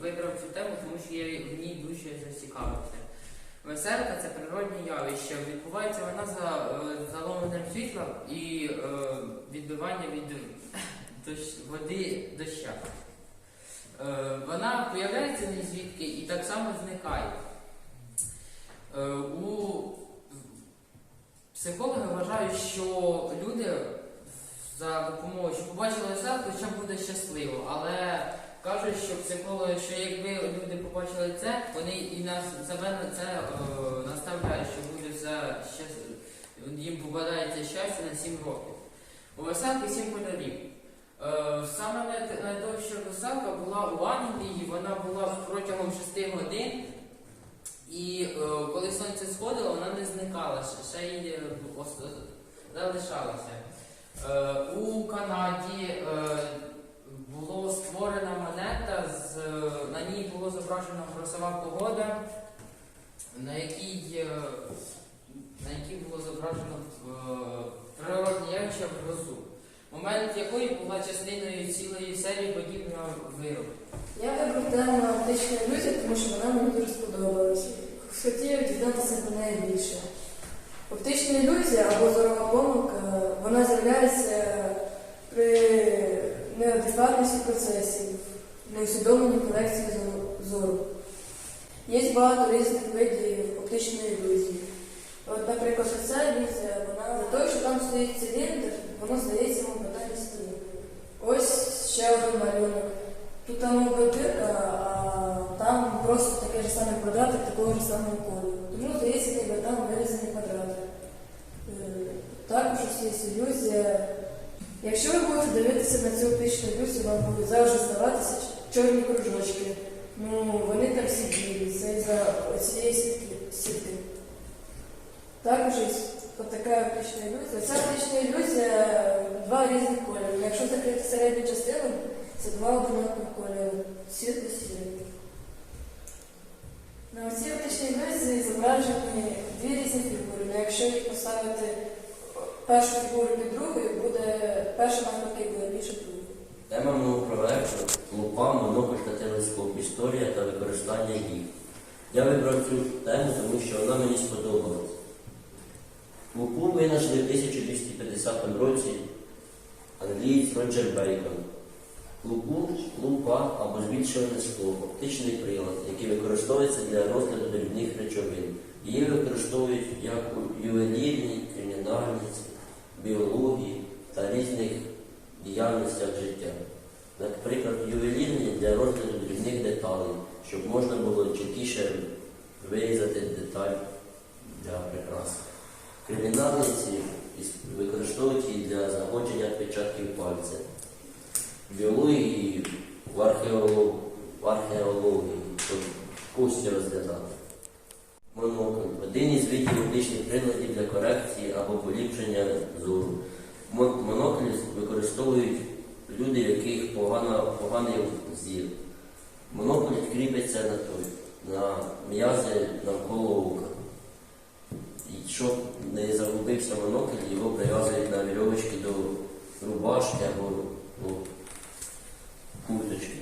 вибрав цю тему, тому що я в ній дуже зацікавився. Веселка це природне явище. Відбувається вона за е, заломленням світла і е, відбивання від дощ, води доща. Е, вона появляється звідки і так само зникає. Е, у психологи вважають, що люди за допомогою, що побачили веселку, що буде щасливо. Але кажуть, що психологи, що якби люди побачили це, вони і нас себе на це е, наставляють, що буде все щас... їм попадається щастя на 7 років. У веселки 7 кольорів. Е, Саме найдовша веселка була у Англії, вона була протягом 6 годин. І е, коли сонце сходило, вона не зникала, ще, ще й залишалася. У Канаді е, було створена монета, з, е, на ній було зображена грозова погода, на якій, е, на якій було зображено е, природне явище в грозу, момент якої була частиною цілої серії подібного виробу. Я вибрав тему антична ілюзія, тому що вона мені дуже сподобалася. Хотів дізнатися про неї більше. Оптична ілюзія або зорова помилка, вона з'являється при неадекватності процесів, неусвідомленні колекції зору. Є багато різних видів оптичної ілюзії. От, наприклад, ця ілюзія, вона за те, що там стоїть циліндр, воно здається йому питання стіни. Ось ще один малюнок. Тут там дирка, а там просто таке ж саме квадратик такого ж самого кольору. Тому здається, ніби там вирізаний квадратик. Е, Також є ілюзія. Якщо ви будете дивитися на цю оптичну ілюзію, вам будуть завжди здаватися чорні кружочки. Ну, вони там білі, це із-за цієї сітки. Також така оптична ілюзія. Ця оптична ілюзія два різних кольори. Якщо закрити середню частину, це два однакові кольори. Світло сірий. На цій оптичній ілюзії зображені дві різні фігури. Ну, якщо їх поставити першу фігуру під другою, буде перша навпаки буде більше другої. Лупа, монокль та телескоп, історія та використання їх. Я вибрав цю тему, тому що вона мені сподобалась. Лупу винайшли в 1250 році англієць Роджер Бейкон. Лупу, лупа або збільшуване скло, оптичний прилад, який використовується для розгляду дрібних речовин. Її використовують як у ювелірній, кримінальниці, біології та різних діяльностях життя. Наприклад, ювелірні для розгляду дрібних деталей, щоб можна було чіткіше вирізати деталь для прикрас. Кримінальниці використовують її для знаходження відпечатків пальця. Біології, в, археолог... в археології, щоб кості розглядати. Монокль один із видів оптичних приладів для корекції або поліпшення зору. Мон- Монокль використовують люди, яких погано, поганий зір. Монокль кріпиться на, той, на м'язи навколо ока. І щоб не загубився монокль, його прив'язують на вірьовочки до рубашки або до курточки.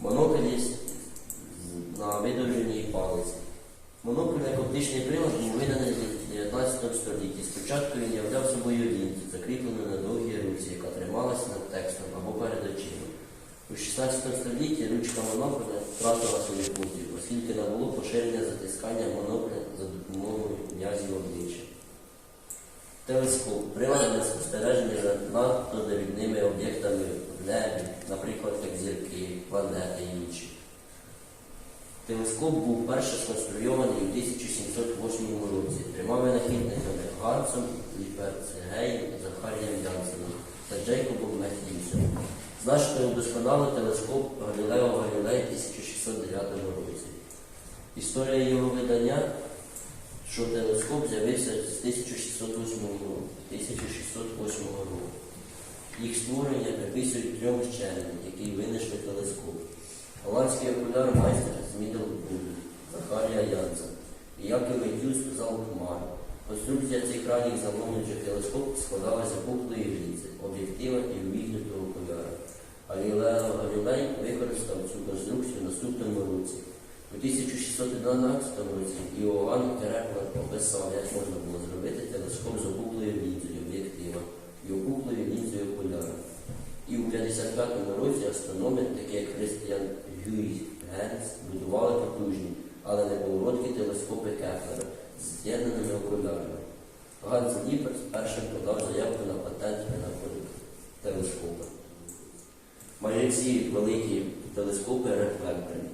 Монокль є на видовженій палиці. Монокль як оптичний прилад був виданий 19 столітті. Спочатку він являв собою лінзу, закріплену на довгій руці, яка трималася над текстом або перед очима. У 16 столітті ручка монокля втратила свою функцію, оскільки набуло поширення затискання монокля за допомогою м'язів обличчя. Телескоп для спостереження за надто дрібними об'єктами в небі, наприклад, як зірки, планети і інші. Телескоп був перше сконструйований у 1708 році трьома винахідниками Гансом Ліперцегеєм, Захарієм Янсеном та Джейкобом Меттьюсом. Значно удосконалив телескоп Галілео Галілей у 1609 році. Історія його видання, що телескоп з'явився з 1608 року. 1608 року. Їх створення приписують трьом вченим, які винайшли телескоп. Голландський окуляр майстер з Міддлбург, Захарія Янсен і Яків Медюс з Алкмар. Конструкція цих ранніх замовничих телескоп складалася пухлої гліци, об'єктива і увігнутого окуляра. А використав цю конструкцію в наступному році. У 1611 році Іоанн Кереплер описав, як можна було зробити телескоп з опуклою лінзою об'єктива і опуклою лінзою окуляра. І у 55-му році астрономи, такі як Христіан Гюй Генс, будували потужні, але неповороткі телескопи Кеплера з з'єднаними окулярами. Ганс Ліперс першим подав заявку на патент винаходу телескопа. Майже всі великі телескопи рефлекторні.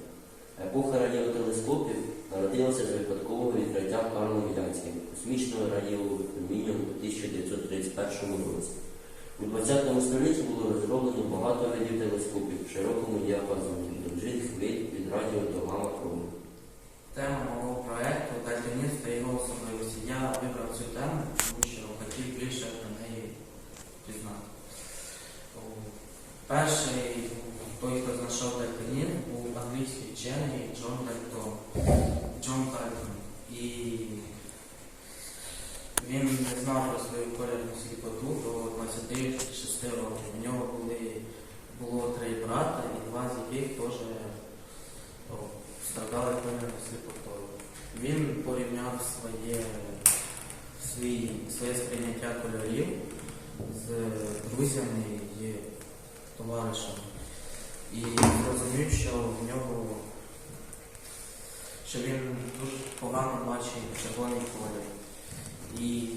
Епоха радіотелескопів народилася з випадкового відкриття Карлом Ілянським космічного радіовипроміння у 1931 році. У 20 столітті було розроблено багато видів телескопів в широкому діапазоні довжин хвиль від радіо до гамма-крону. Тема мого проєкту дальтонізм та його особливості. Я вибрав цю тему, тому що хотів більше про неї пізнати. Перший, той, хто знайшов дальтонізм, був англійський вчений Джон Дальтон. Джон Дальтон. І він не знав про свою колірну сліпоту до 26 років. У нього було три брата, і два з яких теж о, страдали колірною сліпотою. Він порівняв своє, свій, своє сприйняття кольорів з друзями і товаришами. І зрозумів, що в нього що він дуже погано бачить червоний колір. І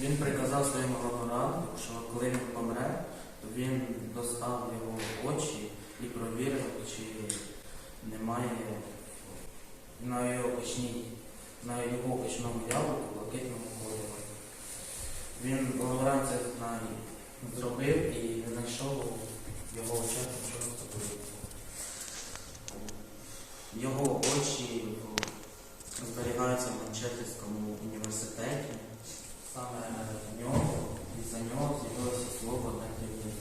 він приказав своєму лаборанту, що коли він помре, він достав його очі і провірив, чи немає на його очній, на його очному яблуку блакитного кольору. Він лаборант це зробив і знайшов його очах нічого особливого. Його очі о, зберігаються в Манчестерському університеті. Саме в нього і за нього з'явилося слово «дальтонізм»,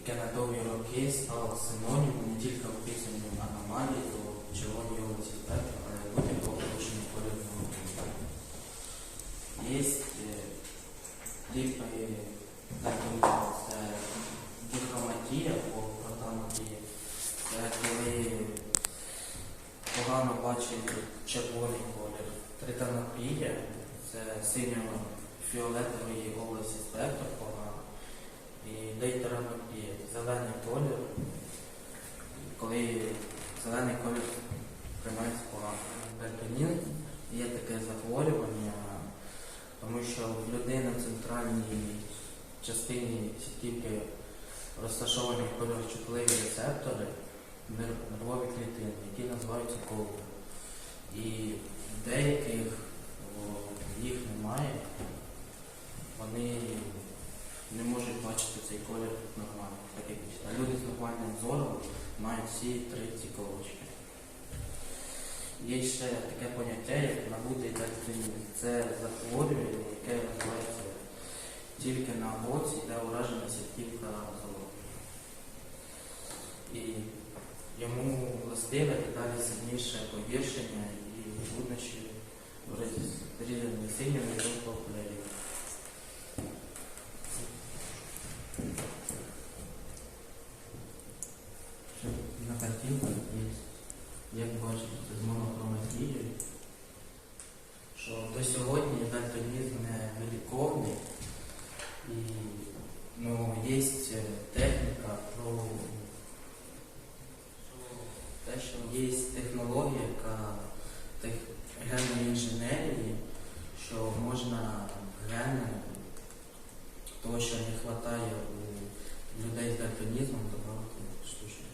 яке на довгі роки стало синонімом не тільки описанню аномалії до червоної області спектру, але й будь-якого порушення кольорного кольору. Є е, типи дальтонізму, це дихроматія або протаматія. Це коли погано бачить червоний колір. Тританопія це синьо-фіолетової області спектру погано. І дейтеранопія зелений колір, коли зелений колір приймається погано. Дальтонізм є таке захворювання, тому що в людини в центральній частині сітківки розташовані кольорочутливі рецептори, нервові клітини, які називаються колби. І деяких їх немає, вони не можуть бачити цей колір нормально, так як. А люди з нормальним зором мають всі три ці колочки. Є ще таке поняття, як набутий дальтонізм. Це захворювання, яке розвивається тільки на оці, де уражена сітківка зору. І йому властиве далі сильніше погіршення і труднощі в синього і жовтого кольорів. сьогодні дальтонізм не виліковний і ну, є э, техніка про ну, те, що є технологія, яка генної інженерії, що можна гени того, що не вистачає у людей з дальтонізмом, добавити штучно.